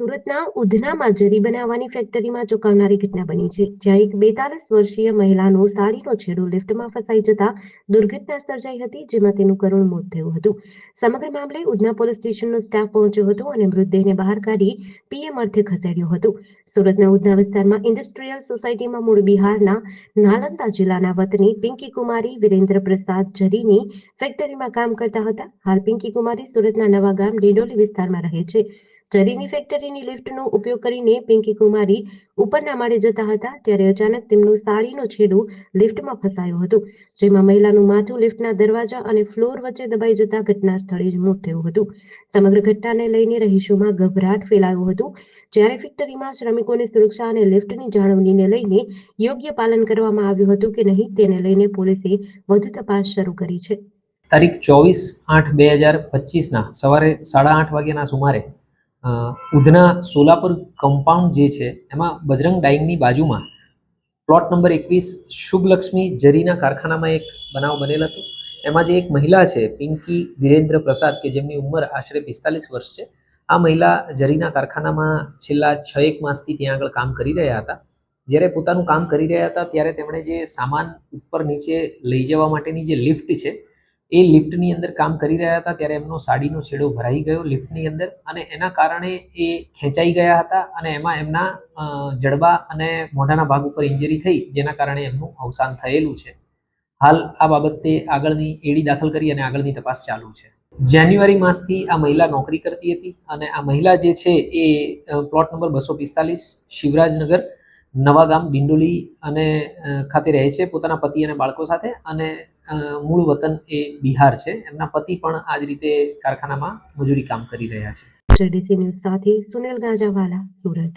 સુરતના ઉધનામાં જરી બનાવવાની ફેક્ટરીમાં ચોંકાવનારી ઘટના બની છે, જ્યાં એક બેતાલીસ વર્ષીય મહિલાનો સાડીનો છેડો લિફ્ટમાં ફસાઈ જતા દુર્ઘટના સર્જાઈ હતી, જેમાં તેનું કરુણ મોત થયું હતું. સમગ્ર મામલે ઉધના પોલીસ સ્ટેશનનો સ્ટાફ પહોંચ્યો હતો અને મૃતદેહને બહાર કાઢી પીએમ અર્થે ખસેડ્યો હતો. સુરતના ઉધના વિસ્તારમાં ઇન્ડસ્ટ્રીયલ સોસાયટીમાં મૂળ બિહારના નાલંદા જિલ્લાના વતની પિંકી કુમારી, વિરેન્દ્ર પ્રસાદ જરીની ફેક્ટરીમાં કામ કરતા હતા. હાલ પિંકી કુમારી સુરતના નવા ગામ ડિડોલી વિસ્તારમાં રહે છે. જરીની ફેક્ટરીની લિફ્ટનો ઉપયોગ કરીને પિંકી કુમારી ઉપરના માળે જતા હતા ત્યારે અચાનક તેમનું સાડીનો છેડો લિફ્ટમાં ફસાયો હતો, જેમાં મહિલાનું માથું લિફ્ટના દરવાજા અને ફ્લોર વચ્ચે દબાઈ જતા ઘટના સ્થળે જ મોત થયું હતું. સમગ્ર ઘટનાને લઈને રહીશોમાં ગભરાટ ફેલાયો હતો, જ્યારે ફેક્ટરીમાં શ્રમિકોની સુરક્ષા અને લિફ્ટની જાળવણીને લઈને યોગ્ય પાલન કરવામાં આવ્યું હતું કે નહીં તેને લઈને પોલીસે વધુ તપાસ શરૂ કરી છે. તારીખ ચોવીસ આઠ બે હજાર પચીસના સવારે સાડા આઠ વાગ્યાના સુમારે ઉધના સોલાપુર કમ્પાઉન્ડ જે છે, એમાં બજરંગ ડાઈંગની બાજુમાં પ્લોટ નંબર એકવીસ શુભલક્ષ્મી જરીના કારખાનામાં એક બનાવ બનેલ હતો. એમાં જે એક મહિલા છે, પિંકી વિરેન્દ્ર પ્રસાદ, કે જેમની ઉંમર આશરે પિસ્તાલીસ વર્ષ છે, આ મહિલા જરીના કારખાનામાં છેલ્લા છ એક માસથી ત્યાં આગળ કામ કરી રહ્યા હતા. જ્યારે પોતાનું કામ કરી રહ્યા હતા, ત્યારે તેમણે જે સામાન ઉપર નીચે લઈ જવા માટેની જે લિફ્ટ છે એ લિફ્ટની અંદર કામ કરી રહ્યા હતા, ત્યારે એમનો સાડીનો છેડો ભરાઈ ગયો લિફ્ટની અંદર અને એના કારણે એ ખેંચાઈ ગયા હતા અને એમાં એમના જડબા અને મોઢાના ભાગ ઉપર ઇન્જરી થઈ, જેના કારણે એમનું અવસાન થયેલું છે. હાલ આ બાબતે આગળની એડી દાખલ કરી અને આગળની તપાસ ચાલુ છે. જાન્યુઆરી માસથી આ મહિલા નોકરી કરતી હતી અને આ મહિલા જે છે એ પ્લોટ નંબર બસો પિસ્તાલીસ, શિવરાજનગર નવા ગામ ડિંડોલી અને ખાતે રહે છે પોતાના પતિ અને બાળકો સાથે અને મૂળ વતન એ બિહાર છે. એમના પતિ પણ આ જ રીતે કારખાનામાં મજૂરી કામ કરી રહ્યા છે. જેડીસી ન્યૂઝ સાથે સુનિલ ગાજાવાલા, સુરત.